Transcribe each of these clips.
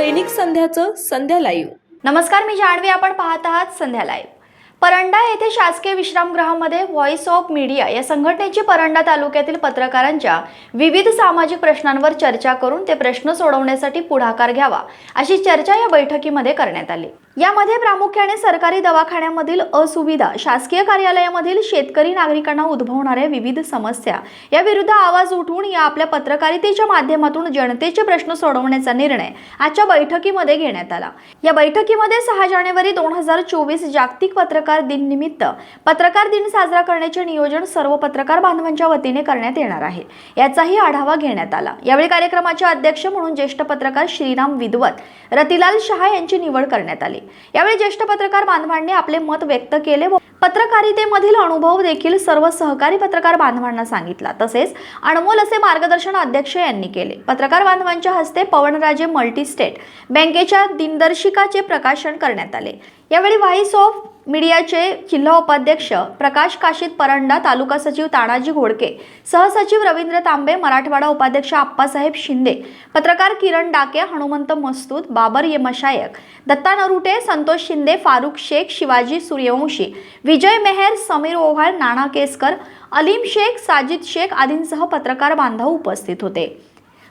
दैनिक संध्याचं संध्या live नमस्कार मी जाणवी आपण पाहत आहात संध्या लाईव्ह परंडा येथे शासकीय विश्रामगृहामध्ये व्हॉइस ऑफ मीडिया या संघटनेची परंडा तालुक्यातील पत्रकारांच्या विविध सामाजिक प्रश्नांवर चर्चा करून ते प्रश्न सोडवण्यासाठी पुढाकार घ्यावा अशी चर्चा या बैठकीमध्ये करण्यात आली. यामध्ये प्रामुख्याने सरकारी दवाखान्यामधील असुविधा शासकीय कार्यालयामधील शेतकरी नागरिकांना उद्भवणाऱ्या विविध समस्या याविरुद्ध आवाज उठवून या आपल्या पत्रकारितेच्या माध्यमातून जनतेचे प्रश्न सोडवण्याचा निर्णय आजच्या बैठकीमध्ये घेण्यात आला. या बैठकीमध्ये सहा जानेवारी दोन हजार चोवीस जागतिक पत्रकार दिन निमित्त पत्रकार दिन साजरा करण्याचे नियोजन सर्व पत्रकार बांधवांच्या वतीने करण्यात येणार आहे. याचाही आढावा घेण्यात आला. यावेळी कार्यक्रमाचे अध्यक्ष म्हणून ज्येष्ठ पत्रकार श्रीराम विद्वत रतिलाल शहा यांची निवड करण्यात आली. यावेळी ज्येष्ठ पत्रकार बांधवांनी आपले मत व्यक्त केले व पत्रकारितेमधील अनुभव देखील सर्व सहकारी पत्रकार बांधवांना सांगितला. तसेच अनमोल असे मार्गदर्शन अध्यक्ष यांनी केले. पत्रकार बांधवांच्या हस्ते पवनराजे मल्टीस्टेट बँकेच्या दिनदर्शिकाचे प्रकाशन करण्यात आले. यावेळी व्हाईस ऑफ मीडियाचे जिल्हा उपाध्यक्ष प्रकाश काशीद परंडा तालुका सचिव तानाजी घोडके सहसचिव रवींद्र तांबे मराठवाडा उपाध्यक्ष आप्पासाहेब शिंदे पत्रकार किरण डाके हनुमंत मस्तूत बाबर ये मशायक दत्ता नरुटे संतोष शिंदे फारुख शेख शिवाजी सूर्यवंशी विजय मेहर समीर ओव्हाळ नाना केसकर अलीम शेख साजिद शेख आदींसह पत्रकार बांधव उपस्थित होते.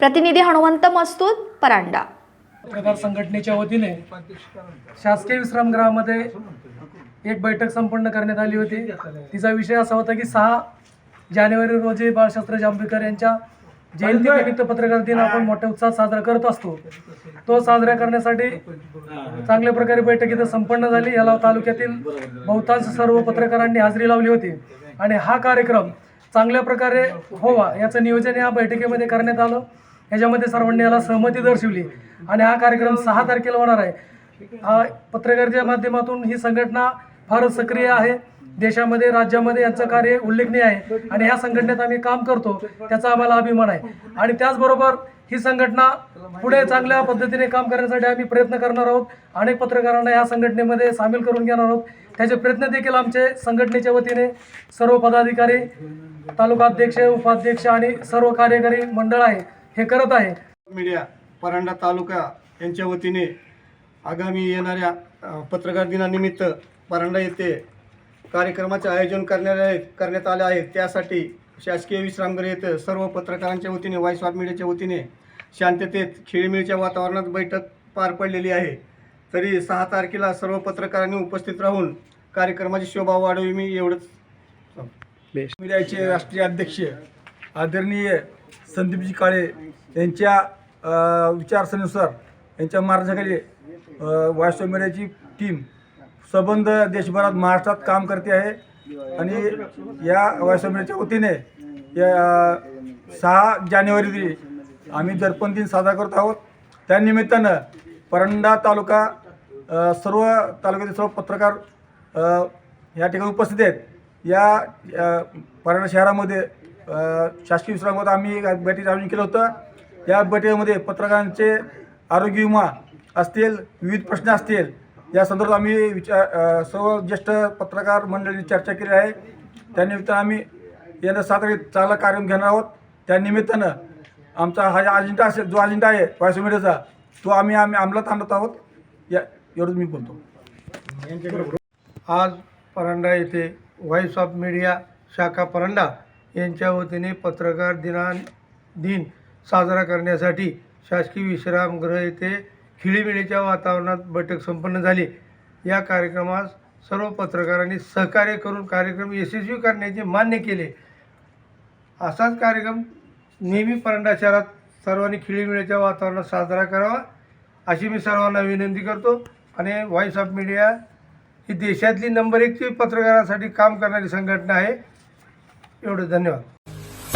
प्रतिनिधी हनुमंत मस्तूत परांडा. पत्रकार संघटनेच्या वतीने शासकीय विश्रामगृहामध्ये एक बैठक संपन्न करण्यात आली होती. तिचा विषय असा होता की सहा जानेवारी रोजी बाळशास्त्र जांभेकर यांच्या जयंतीनिमित्त पत्रकार दिन आपण मोठ्या उत्साहात साजरा करत असतो. तो साजरा करण्यासाठी चांगल्या प्रकारे बैठक इथं संपन्न झाली. याला तालुक्यातील बहुतांश सर्व पत्रकारांनी हजेरी लावली होती. आणि हा कार्यक्रम चांगल्या प्रकारे व्हावा याचं नियोजन या बैठकीमध्ये करण्यात आलं. याच्यामध्ये सर्वांनी याला सहमती दर्शवली. आणि हा कार्यक्रम सहा तारखेला होणार आहे. हा पत्रकारितेच्या माध्यमातून ही संघटना फारच सक्रिय आहे. देशामध्ये राज्यामध्ये यांचं कार्य उल्लेखनीय आहे. आणि ह्या संघटनेत आम्ही काम करतो त्याचा आम्हाला अभिमान आहे. आणि त्याचबरोबर ही संघटना पुढे चांगल्या पद्धतीने काम करण्यासाठी आम्ही प्रयत्न करणार आहोत. अनेक पत्रकारांना या संघटनेमध्ये सामील करून घेणार आहोत. त्याचे प्रयत्न देखील आमचे संघटनेच्या वतीने सर्व पदाधिकारी तालुका अध्यक्ष उपाध्यक्ष आणि सर्व कार्यकारी मंडळ आहे हे करत आहे. मीडिया परांडा तालुका यांच्या वतीने आगामी येणाऱ्या पत्रकार दिनानिमित्त परांडा येथे कार्यक्रमाचे आयोजन करण्यात करण्यात आले आहे. त्यासाठी शासकीय विश्रामगृह येथे सर्व पत्रकारांच्या वतीने व्हॉइस ऑफ मीडियाच्या वतीने शांततेत खेळीमेळीच्या वातावरणात बैठक पार पडलेली आहे. तरी सहा तारखेला सर्व पत्रकारांनी उपस्थित राहून कार्यक्रमाची शोभा वाढवी मी एवढंच मीडियाचे राष्ट्रीय अध्यक्ष आदरणीय संदीपजी काळे यांच्या विचारसरणीनुसार यांच्या मार्गदर्शनाखाली व्हॉइस ऑफ मीडियाची टीम सबंध देशभरात महाराष्ट्रात काम करते आहे. आणि या व्हॉइस वतीने या सहा जानेवारी आम्ही दर्पण दिन साजरा करत आहोत. त्यानिमित्तानं परंडा तालुका सर्व तालुक्यातील सर्व पत्रकार या ठिकाणी उपस्थित आहेत. या परंडा शहरामध्ये शासकीय विश्रामात आम्ही एक बैठक आयोजन केलं होतं. या बैठकीमध्ये पत्रकारांचे आरोग्य विमा असतील विविध प्रश्न असतील या संदर्भात आम्ही विचार सर्व ज्येष्ठ पत्रकार मंडळींनी चर्चा केली आहे. त्यानिमित्तानं आम्ही यंदा सात चांगला कार्यक्रम घेणार आहोत. त्यानिमित्तानं आमचा हा अजेंडा असेल जो अजेंडा आहे व्हॉइस मीडियाचा तो आम्ही आम्ही अंमलात आणत आहोत. या एवढंच मी बोलतो. आज परांडा येथे व्हॉइस ऑफ मीडिया शाखा परांडा यांच्या वतीने पत्रकार दिना दिन साजरा करण्यासाठी शासकीय विश्रामगृह येथे खिळीमिळीच्या वातावरणात बैठक संपन्न झाली. या कार्यक्रमास सर्व पत्रकारांनी सहकार्य करून कार्यक्रम यशस्वी करण्याचे मान्य केले. असाच कार्यक्रम नेहमी परंडा शहरात सर्वांनी खिळीमिळीच्या वातावरणात साजरा करावा अशी मी सर्वांना विनंती करतो. आणि व्हॉइस ऑफ मीडिया ही देशातली नंबर एकची पत्रकारासाठी काम करणारी संघटना आहे. एवढं धन्यवाद.